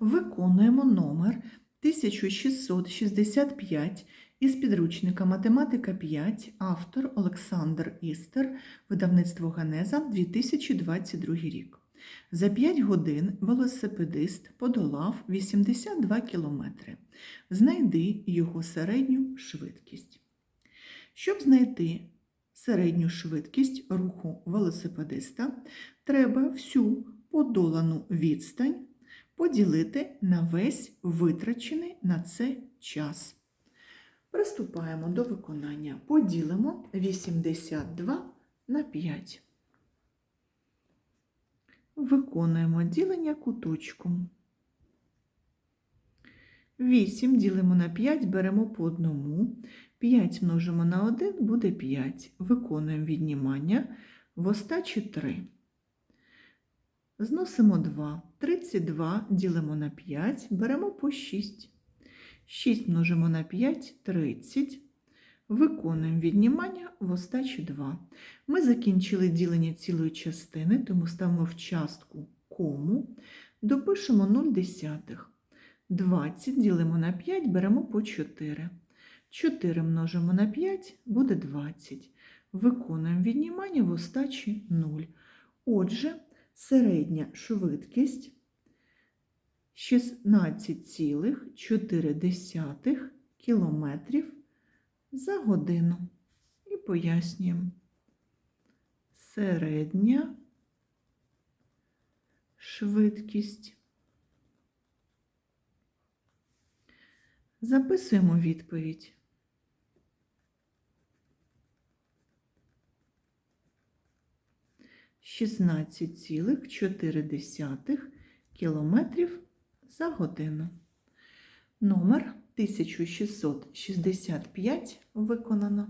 Виконуємо номер 1665 із підручника Математика 5, автор Олександр Істер, видавництво Генеза 2022 рік. За 5 годин велосипедист подолав 82 кілометри. Знайди його середню швидкість. Щоб знайти середню швидкість руху велосипедиста, треба всю подолану відстань поділити на весь витрачений на це час. Приступаємо до виконання. Поділимо 82 на 5. Виконуємо ділення куточком. 8 ділимо на 5, беремо по одному. 5 множимо на 1 буде 5. Виконуємо віднімання в остачі 3. Зносимо 2. 32 ділимо на 5, беремо по 6. 6 множимо на 5 30. Виконуємо віднімання в остачі 2. Ми закінчили ділення цілої частини, тому ставимо в частку кому, допишемо 0 десятих. 20 ділимо на 5, беремо по 4. 4 множимо на 5 буде 20. Виконуємо віднімання в остачі 0. Отже, середня швидкість 16,4 кілометрів за годину. І пояснюємо. Середня швидкість. Записуємо відповідь. Шістнадцять км десятих кілометрів за годину. Номер 1665 виконано.